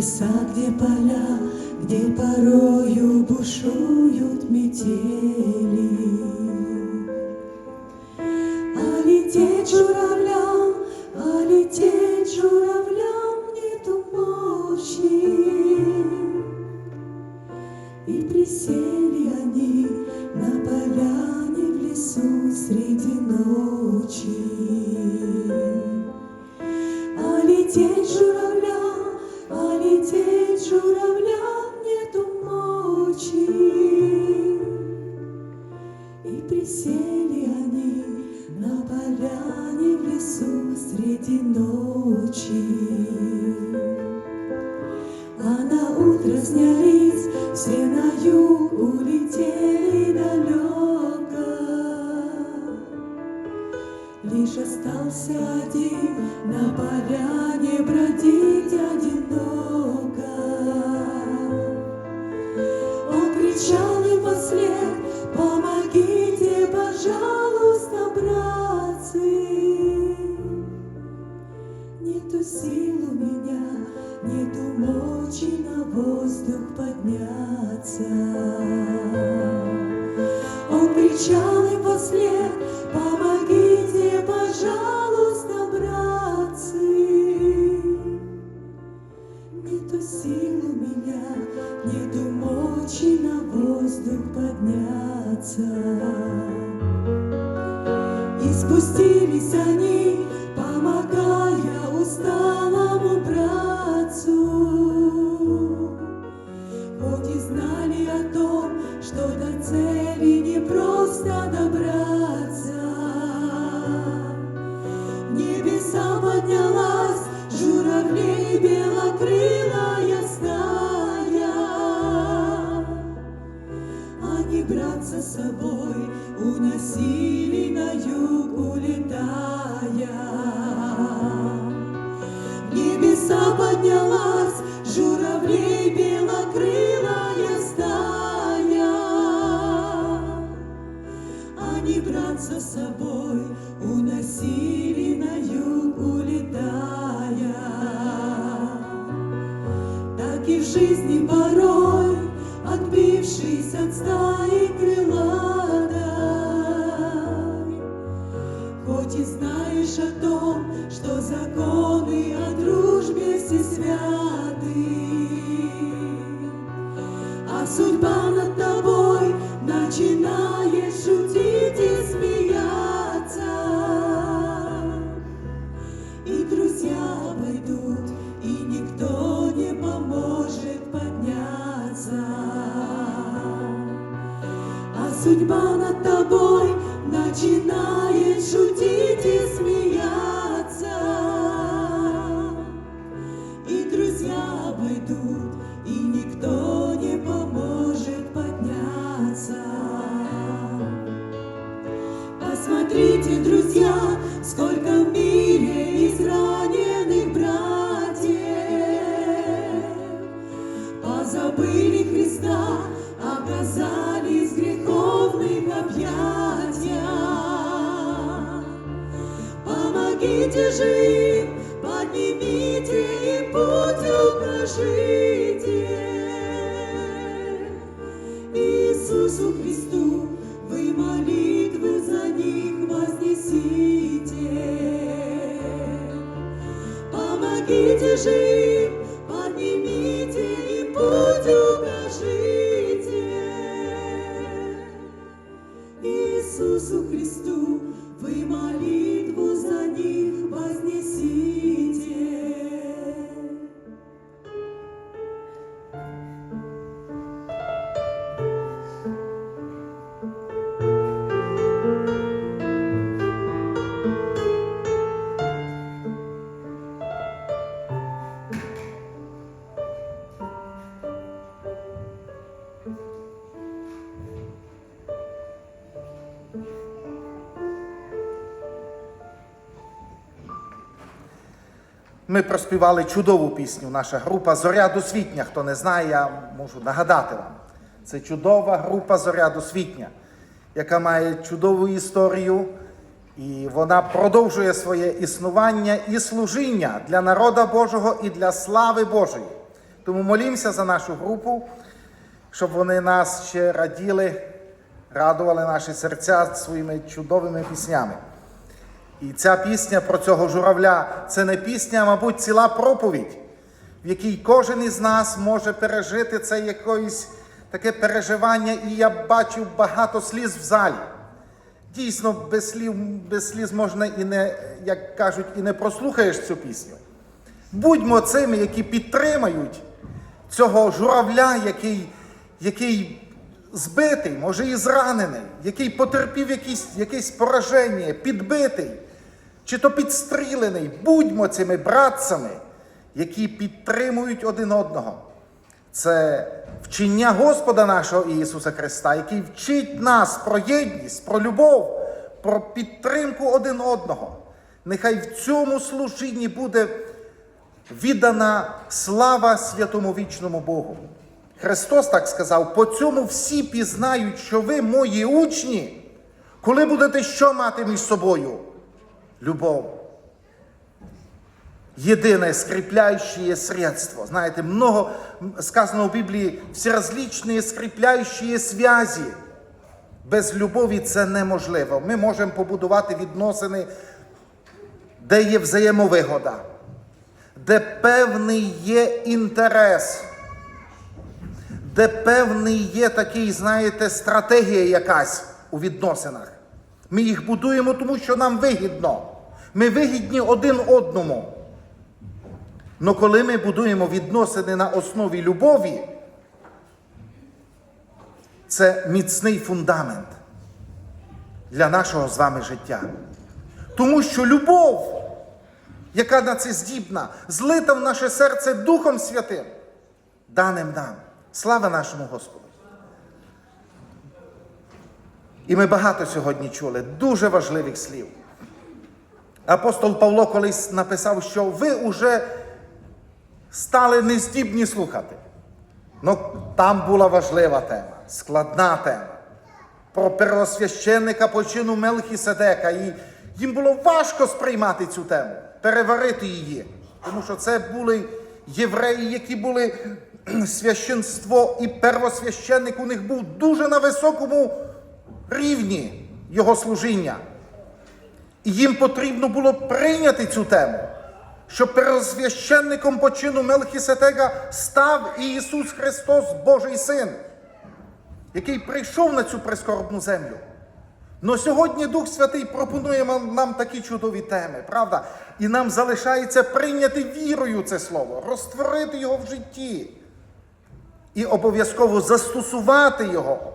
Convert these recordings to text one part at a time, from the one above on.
леса, где поля, где порою бушуют метели. А лететь журавлям, а лететь журавлям нету мощи. И присели они на поляне в лесу среди ночи. очи на воздух подняться. Он кричал и после на сілі на юг улетая, в небеса поднялась журавлей белокрылая стая. Они братца с собой уносили на юг улетая. Так и в жизни порой, отбившись от стая, небо над тобой начинает. see. проспівали чудову пісню. Наша група Зоря досвітня. Хто не знає, я можу нагадати вам. Це чудова група Зоря досвітня, яка має чудову історію, і вона продовжує своє існування і служіння для народа Божого і для слави Божої. Тому молімося за нашу групу, щоб вони нас ще раділи, радували наші серця своїми чудовими піснями. І ця пісня про цього журавля це не пісня, а мабуть, ціла проповідь, в якій кожен із нас може пережити це якесь таке переживання, і я бачив багато сліз в залі. Дійсно, без слів, без сліз можна і не, як кажуть, і не прослухаєш цю пісню. Будьмо цими, які підтримають цього журавля, який, який збитий, може і зранений, який потерпів якісь, якесь пораження, підбитий, чи то підстрілений. Будьмо цими братцями, які підтримують один одного. Це вчення Господа нашого Ісуса Христа, який вчить нас про єдність, про любов, про підтримку один одного. Нехай в цьому служінні буде віддана слава святому вічному Богу. Христос так сказав: по цьому всі пізнають, що ви мої учні, коли будете що мати між собою? Любов. Єдине скрепляющее средство. Знаєте, много сказано в Біблії, всеразличні скрепляющие связі. Без любові це неможливо. Ми можемо побудувати відносини, де є взаємовигода, де певний є інтерес, де певний є такий, знаєте, стратегія якась у відносинах. Ми їх будуємо, тому що нам вигідно. Ми вигідні один одному. Но коли ми будуємо відносини на основі любові, це міцний фундамент для нашого з вами життя. Тому що любов, яка на це здібна, злита в наше серце Духом Святим, даним нам. Слава нашому Господу! І ми багато сьогодні чули дуже важливих слів. Апостол Павло колись написав, що ви вже стали нездібні слухати. Ну, там була важлива тема, складна тема. Про первосвященника по чину Мелхіседека. І їм було важко сприймати цю тему, переварити її. Тому що це були євреї, які були священство, і первосвященник у них був дуже на високому рівні його служіння. І їм потрібно було прийняти цю тему, що первосвященником по чину Мелхіседека став Ісус Христос, Божий Син, який прийшов на цю прискорбну землю. Но сьогодні Дух Святий пропонує нам такі чудові теми, правда? І нам залишається прийняти вірою це слово, розтворити його в житті і обов'язково застосувати його.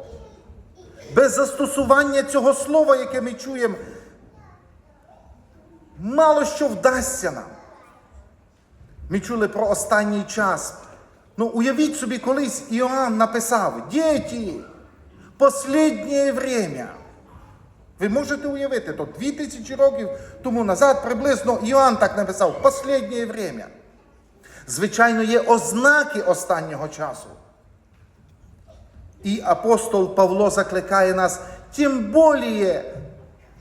Без застосування цього слова, яке ми чуємо, мало що вдасться нам. Ми чули про останній час. Ну, уявіть собі, колись Іоанн написав: Діти, останнє время. Ви можете уявити, то 2000 років тому назад приблизно Іоанн так написав: останнє время. Звичайно, є ознаки останнього часу. І апостол Павло закликає нас, тим більше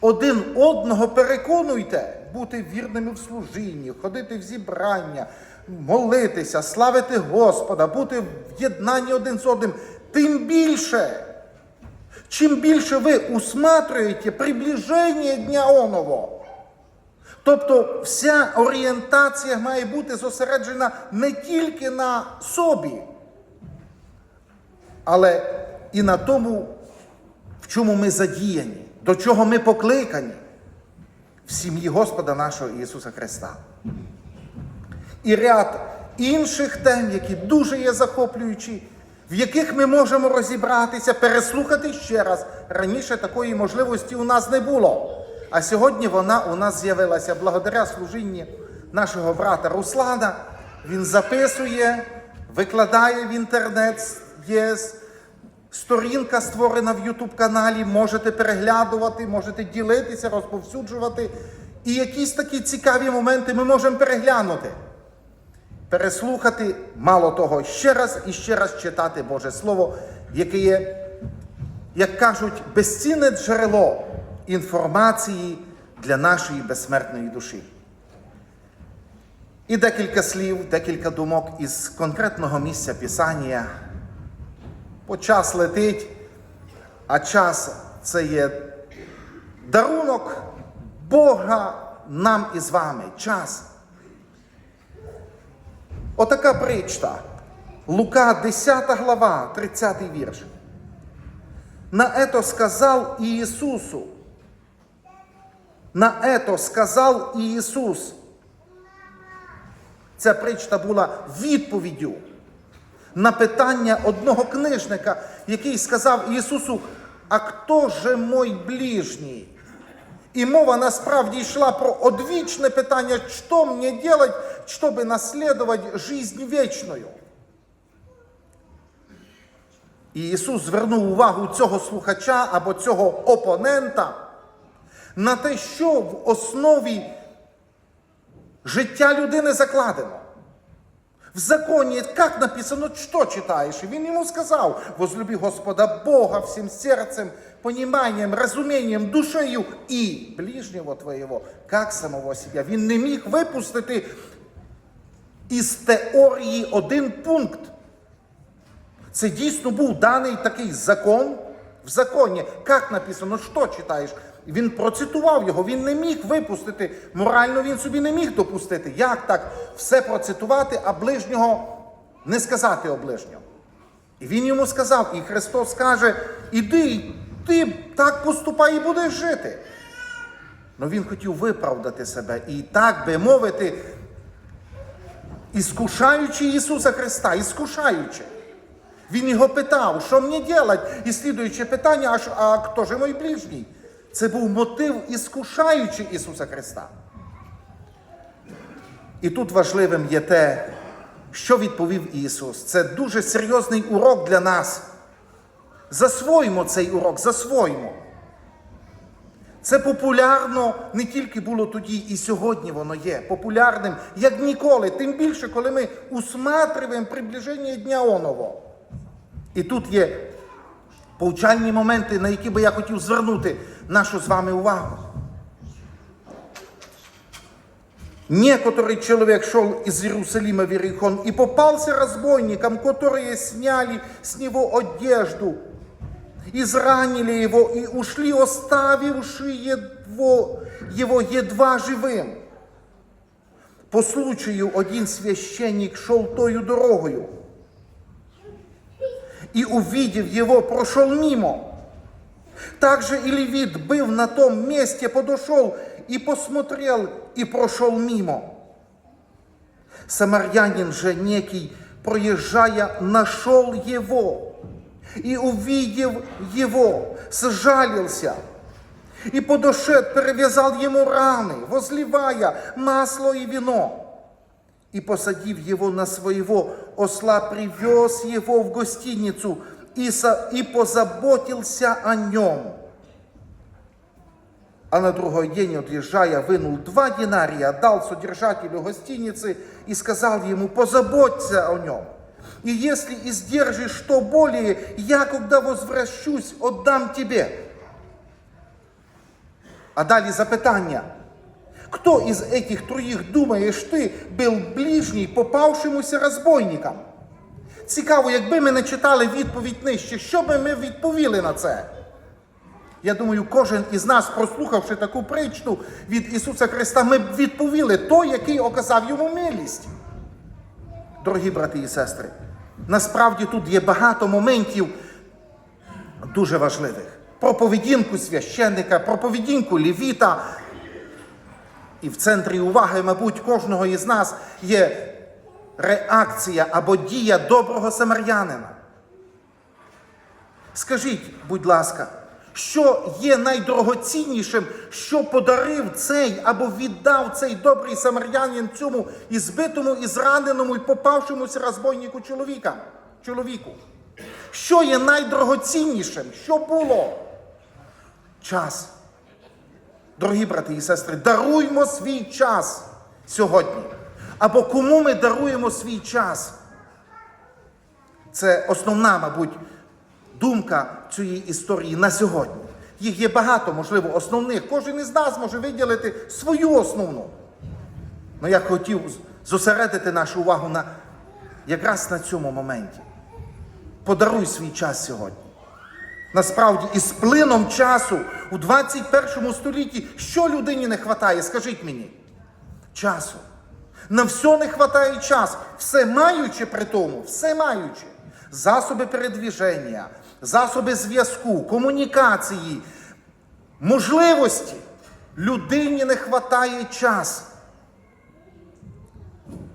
один одного переконуйте бути вірними в служінні, ходити в зібрання, молитися, славити Господа, бути в єднанні один з одним. Тим більше, чим більше ви усматрюєте приближення Дня Оного. Тобто вся орієнтація має бути зосереджена не тільки на собі, але і на тому, в чому ми задіяні, до чого ми покликані в сім'ї Господа нашого Ісуса Христа. І ряд інших тем, які дуже є захоплюючі, в яких ми можемо розібратися, переслухати ще раз. Раніше такої можливості у нас не було. А сьогодні вона у нас з'явилася благодаря служінні нашого брата Руслана. Він записує, викладає в інтернет. Є сторінка створена в Ютуб каналі. Можете переглядувати, можете ділитися, розповсюджувати. І якісь такі цікаві моменти ми можемо переглянути. Переслухати, мало того, ще раз і ще раз читати Боже Слово, яке є, як кажуть, безцінне джерело інформації для нашої безсмертної душі. І декілька слів, декілька думок із конкретного місця Писання. Бо час летить, а час це є дарунок Бога нам і з вами. Час. Отака притча. Лука, 10 глава, 30 вірш. На это сказал Иисусу. На это сказав Ісус. Ця притча була відповіддю на питання одного книжника, який сказав Ісусу, а хто же мой ближній? І мова насправді йшла про одвічне питання, що мені делать, щоб наслідувати жизнь вічною. І Ісус звернув увагу цього слухача або цього опонента на те, що в основі життя людини закладено. В законі, як написано, що читаєш? І він йому сказав: возлюби Господа Бога всім серцем, поніманням, розумінням, душею і ближнього твоєго, як самого себе. Він не міг випустити із теорії один пункт. Це дійсно був даний такий закон в законі. Як написано, що читаєш? Він процитував його, він не міг випустити. Морально він собі не міг допустити. Як так все процитувати, а ближнього не сказати о ближнього? І він йому сказав, і Христос каже: іди, ти так поступай і будеш жити. Ну він хотів виправдати себе і так би мовити, іскушаючи Ісуса Христа, іскушаючи. Він його питав, що мені делать? І слідуюче питання, а хто ж мій ближній? Це був мотив іскушаючи Ісуса Христа. І тут важливим є те, що відповів Ісус. Це дуже серйозний урок для нас. Засвоїмо цей урок, засвоїмо. Це популярно не тільки було тоді, і сьогодні воно є популярним, як ніколи. Тим більше, коли ми усматриваємо приближення Дня Оного. І тут є повчальні моменти, на які би я хотів звернути нашу з вами увагу. Некоторый человек шел из Иерусалима в Иерихон и попался разбойникам, которые сняли с него одежду, изранили его и ушли, оставивши его, его едва живым. По случаю один священник шел тою дорогою и, увидев его, прошел мимо. Также и левит, был на том месте, подошел и посмотрел, и прошел мимо. Самарянин же некий, проезжая, нашел его, и, увидев его, сжалился, и подошед, перевязал ему раны, возливая масло и вино. И, посадив его на своего осла, привез его в гостиницу и, со- и позаботился о нем. А на другой день, отъезжая, вынул два динария, отдал содержателю гостиницы и сказал ему, позаботься о нем. И если издержишь что более, я, когда возвращусь, отдам тебе. А далі запитання. Кто из этих троих, думаєш ти, був ближній попавшомуся розбойникам? Цікаво, якби ми не читали відповідь нижче, що би ми відповіли на це? Я думаю, кожен із нас, прослухавши таку притчу від Ісуса Христа, ми б відповіли той, який оказав йому милість. Дорогі брати і сестри, насправді тут є багато моментів дуже важливих. Про поведінку священника, про поведінку левіта. І в центрі уваги, мабуть, кожного із нас є реакція або дія доброго самарянина. Скажіть, будь ласка, що є найдорогоціннішим, що подарив цей або віддав цей добрий самарянин цьому і збитому, і зраненому, і попавшомуся розбойнику чоловіка, чоловіку? Що є найдорогоціннішим? Що було? Час. Дорогі брати і сестри, даруймо свій час сьогодні. Або кому ми даруємо свій час? Це основна, мабуть, думка цієї історії на сьогодні. Їх є багато, можливо, основних. Кожен із нас може виділити свою основну. Ну я хотів зосередити нашу увагу на якраз на цьому моменті. Подаруй свій час сьогодні. Насправді, із плином часу у 21 столітті, що людині не вистачає, скажіть мені? Часу. На все не вистачає час. Все маючи при тому, все маючи. Засоби передвіження, засоби зв'язку, комунікації, можливості. Людині не вистачає час.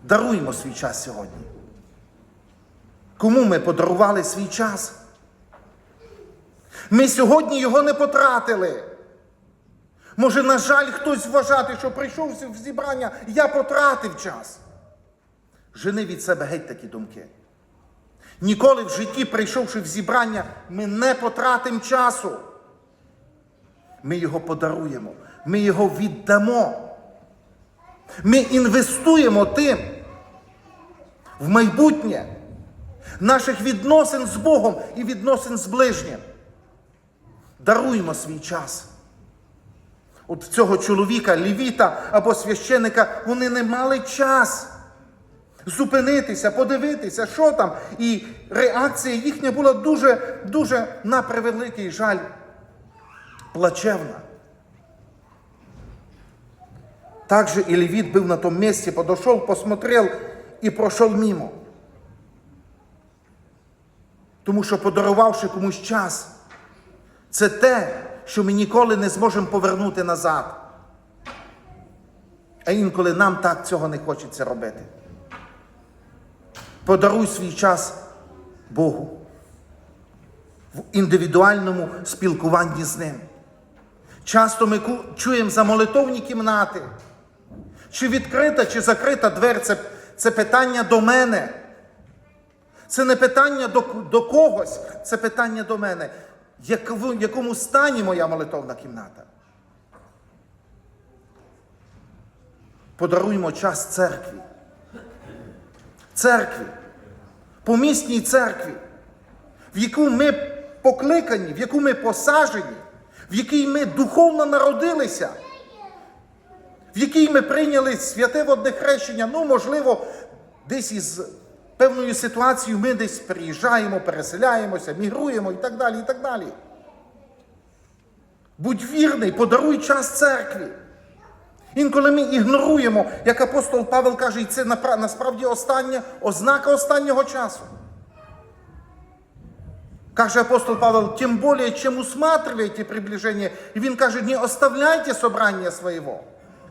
Даруємо свій час сьогодні. Кому ми подарували свій час? Ми сьогодні його не потратили. Може, на жаль, хтось вважати, що прийшов в зібрання, я потратив час. Жени від себе геть такі думки. Ніколи в житті, прийшовши в зібрання, ми не потратимо часу. Ми його подаруємо, ми його віддамо. Ми інвестуємо тим в майбутнє наших відносин з Богом і відносин з ближнім. Даруємо свій час. От цього чоловіка, лівіта або священика, вони не мали час зупинитися, подивитися, що там. І реакція їхня була дуже, дуже на превеликий жаль плачевна. Также и левит был на том месте, подошел, посмотрел і прошел мимо. Тому що подарувавши комусь час, це те, що ми ніколи не зможемо повернути назад. А інколи нам так цього не хочеться робити. Подаруй свій час Богу в індивідуальному спілкуванні з Ним. Часто ми чуємо за молитовні кімнати. Чи відкрита, чи закрита двер це, це питання до мене. Це не питання до, до когось, це питання до мене. В якому стані моя молитовна кімната? Подаруймо час церкві. Церкві. Помісній церкві, в яку ми покликані, в яку ми посажені, в якій ми духовно народилися в якій ми прийняли святе водне хрещення. Ну, можливо, десь із певною ситуацією ми десь переїжджаємо, переселяємося, мігруємо і так далі. і так далі. Будь вірний, подаруй час церкві. Інколи ми ігноруємо, як апостол Павел каже, і це насправді остання ознака останнього часу. Каже апостол Павел, тем более, чем усматриваете приближение. И він каже, не оставляйте собрання своего,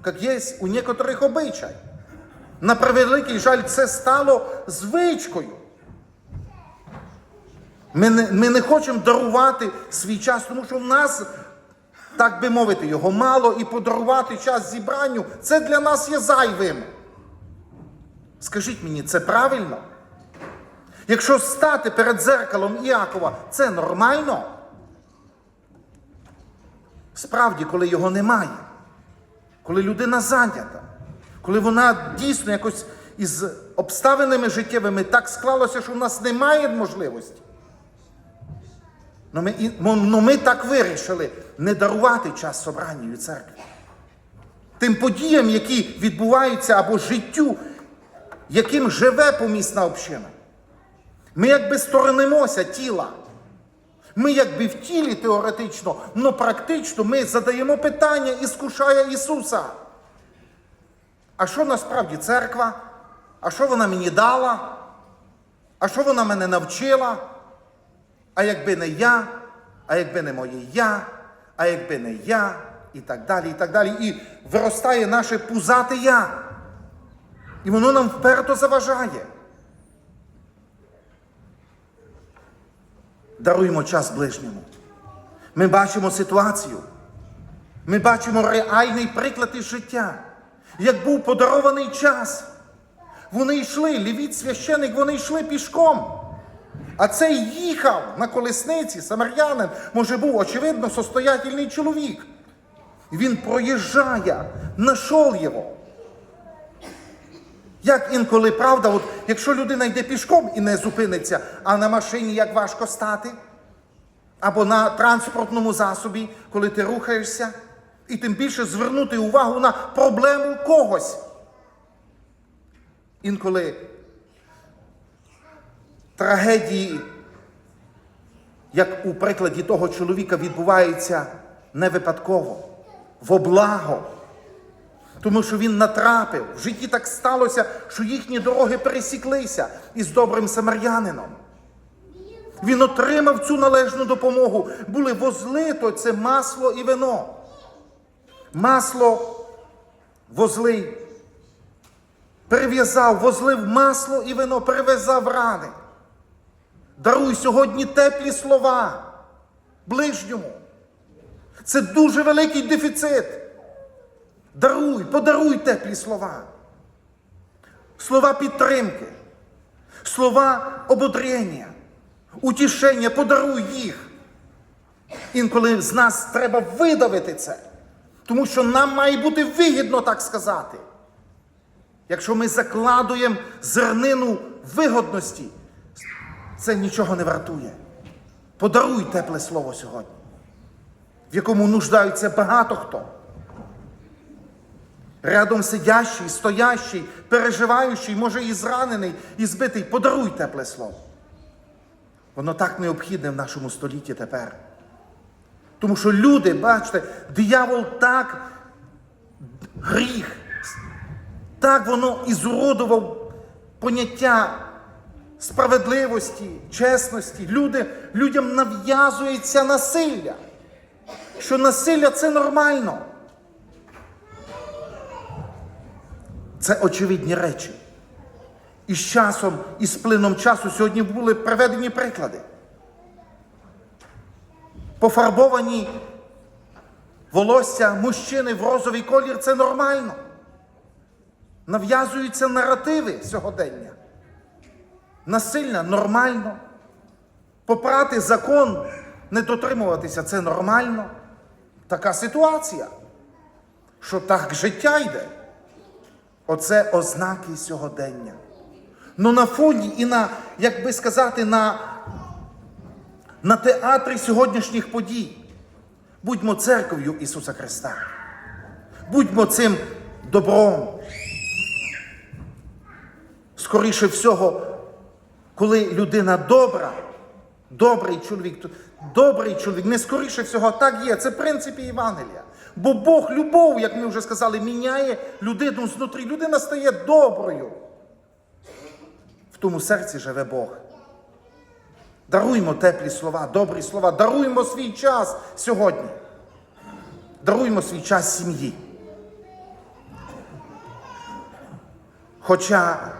как есть у некоторых обичай. На превеликий жаль, це стало звичкою. Ми не, ми не хочемо дарувати свій час, тому що в нас, так би мовити, його мало, і подарувати час зібранню, це для нас є зайвим. Скажіть мені, це правильно? Якщо стати перед дзеркалом Іакова, це нормально? Справді, коли його немає, коли людина зайнята, коли вона дійсно якось із обставинами життєвими так склалося, що в нас немає можливості. Ну ми, і- ну, ми так вирішили не дарувати час собранню і церкві. Тим подіям, які відбуваються або життю, яким живе помісна община. Ми якби сторонимося тіла. Ми якби в тілі теоретично, але практично ми задаємо питання, іскушає Ісуса. А що насправді церква? А що вона мені дала? А що вона мене навчила? А якби не я, а якби не моє я, а якби не я, і так далі, і так далі. І виростає наше пузате я. І воно нам вперто заважає. Даруємо час ближньому. Ми бачимо ситуацію. Ми бачимо реальний приклад із життя. Як був подарований час. Вони йшли, лівіт священик, вони йшли пішком. А цей їхав на колесниці, самарянин, може був, очевидно, состоятельний чоловік. Він проїжджає, знайшов його. Як інколи правда, от якщо людина йде пішком і не зупиниться, а на машині як важко стати, або на транспортному засобі, коли ти рухаєшся, і тим більше звернути увагу на проблему когось. Інколи трагедії, як у прикладі того чоловіка, відбуваються не випадково, в благо. Тому що він натрапив. В житті так сталося, що їхні дороги пересіклися із добрим самарянином. Він отримав цю належну допомогу. Були возлито це масло і вино. Масло возлий. Перев'язав, возлив масло і вино, перев'язав рани. Даруй сьогодні теплі слова ближньому. Це дуже великий дефіцит. Даруй, подаруй теплі слова. Слова підтримки, слова ободрення, утішення, подаруй їх. Інколи з нас треба видавити це, тому що нам має бути вигідно так сказати. Якщо ми закладуємо зернину вигодності, це нічого не вартує. Подаруй тепле слово сьогодні, в якому нуждаються багато хто. Рядом сидящий, стоящий, переживаючий, може і зранений, і збитий, подаруй тепле слово. Воно так необхідне в нашому столітті тепер. Тому що люди, бачите, диявол так гріх, так воно і зуродував поняття справедливості, чесності. Люди, людям нав'язується насилля. Що насилля це нормально. Це очевидні речі. І з часом, і з плином часу сьогодні були приведені приклади. Пофарбовані волосся мужчини в розовий колір це нормально. Нав'язуються наративи сьогодення. Насильно нормально. Попрати закон, не дотримуватися це нормально. Така ситуація, що так життя йде. Оце ознаки сьогодення. Ну на фоні і на, як би сказати, на, на театрі сьогоднішніх подій. Будьмо церков'ю Ісуса Христа. Будьмо цим добром. Скоріше всього, коли людина добра, добрий чоловік, добрий чоловік, не скоріше всього, так є. Це в принципі Євангелія. Бо Бог любов, як ми вже сказали, міняє людину знутрі. Людина стає доброю. В тому серці живе Бог. Даруймо теплі слова, добрі слова, даруймо свій час сьогодні. Даруймо свій час сім'ї. Хоча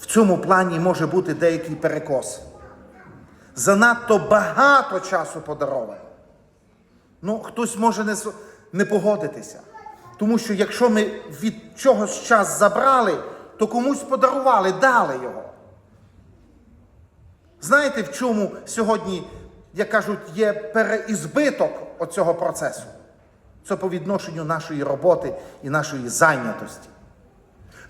в цьому плані може бути деякий перекос. Занадто багато часу подаровано. Ну, хтось може не, не погодитися. Тому що якщо ми від чогось час забрали, то комусь подарували, дали його. Знаєте, в чому сьогодні, як кажуть, є переізбиток оцього процесу? Це по відношенню нашої роботи і нашої зайнятості.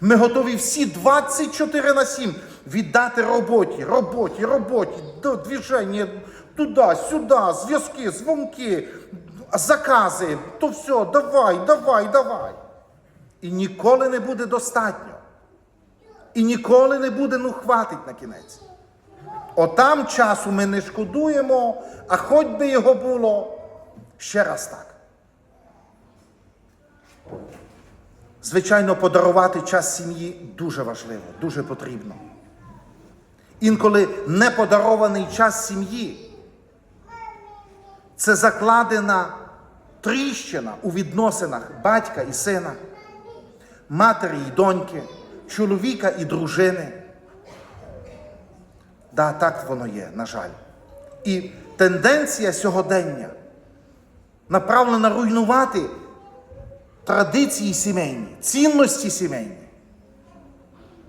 Ми готові всі 24 на 7 віддати роботі, роботі, роботі, до движення, туди, сюди, зв'язки, дзвонки, закази, то все, давай, давай, давай. І ніколи не буде достатньо. І ніколи не буде, ну хватить на кінець. Отам часу ми не шкодуємо, а хоч би його було ще раз так. Звичайно, подарувати час сім'ї дуже важливо, дуже потрібно. Інколи не подарований час сім'ї це закладена тріщина у відносинах батька і сина, матері і доньки, чоловіка і дружини. Да, так воно є, на жаль. І тенденція сьогодення направлена руйнувати традиції сімейні, цінності сімейні.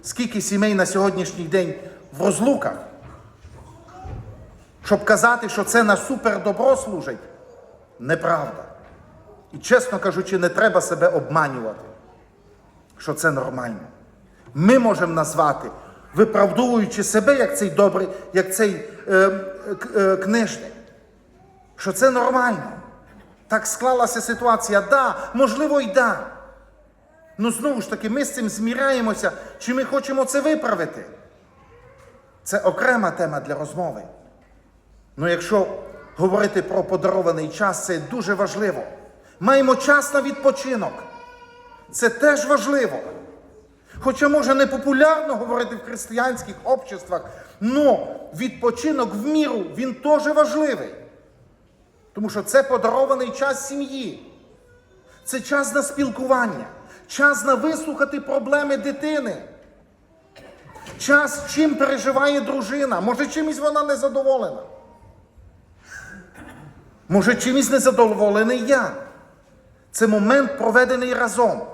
Скільки сімей на сьогоднішній день в розлуках, щоб казати, що це на супердобро служить, неправда. І чесно кажучи, не треба себе обманювати, що це нормально. Ми можемо назвати, виправдовуючи себе як цей добрий, як цей е, е, книжник, що це нормально. Так склалася ситуація. Да, можливо, й да. Ну знову ж таки, ми з цим зміряємося, чи ми хочемо це виправити. Це окрема тема для розмови. Ну, якщо говорити про подарований час, це дуже важливо. Маємо час на відпочинок. Це теж важливо. Хоча може не популярно говорити в християнських обществах, але відпочинок в міру він теж важливий. Тому що це подарований час сім'ї. Це час на спілкування, час на вислухати проблеми дитини. Час, чим переживає дружина. Може, чимось вона не задоволена. Може, чимось не задоволений я. Це момент, проведений разом.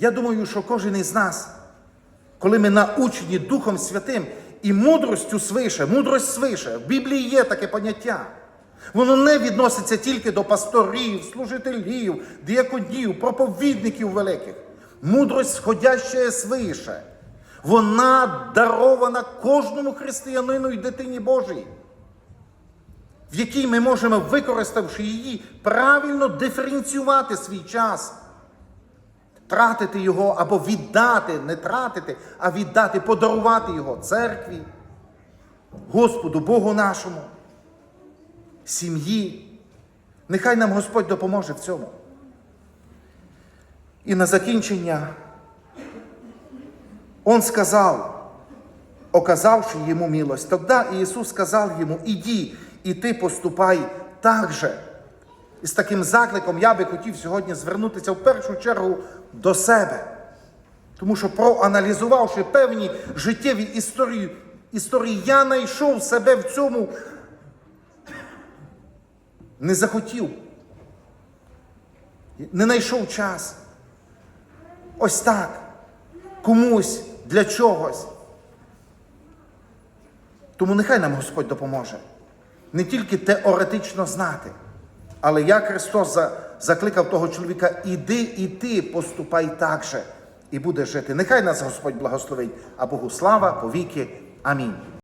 Я думаю, що кожен із нас, коли ми научені Духом Святим і мудростю свише, мудрость свише, в Біблії є таке поняття. Воно не відноситься тільки до пасторів, служителів, діяконів, проповідників великих. Мудрость сходяща свише. Вона дарована кожному християнину і дитині Божій, в якій ми можемо, використавши її, правильно диференціювати свій час тратити його або віддати, не тратити, а віддати, подарувати його церкві, Господу Богу нашому, сім'ї. Нехай нам Господь допоможе в цьому. І на закінчення Он сказав, оказавши йому милость, тогда Ісус сказав йому, іди, і ти поступай так же. І з таким закликом я би хотів сьогодні звернутися в першу чергу до себе. Тому що проаналізувавши певні життєві історії, історії, я знайшов себе в цьому, не захотів, не знайшов час. Ось так, комусь, для чогось. Тому нехай нам Господь допоможе не тільки теоретично знати, але як Христос за- закликав того чоловіка, іди і ти поступай так же, і будеш жити. Нехай нас Господь благословить, а Богу слава повіки. Амінь.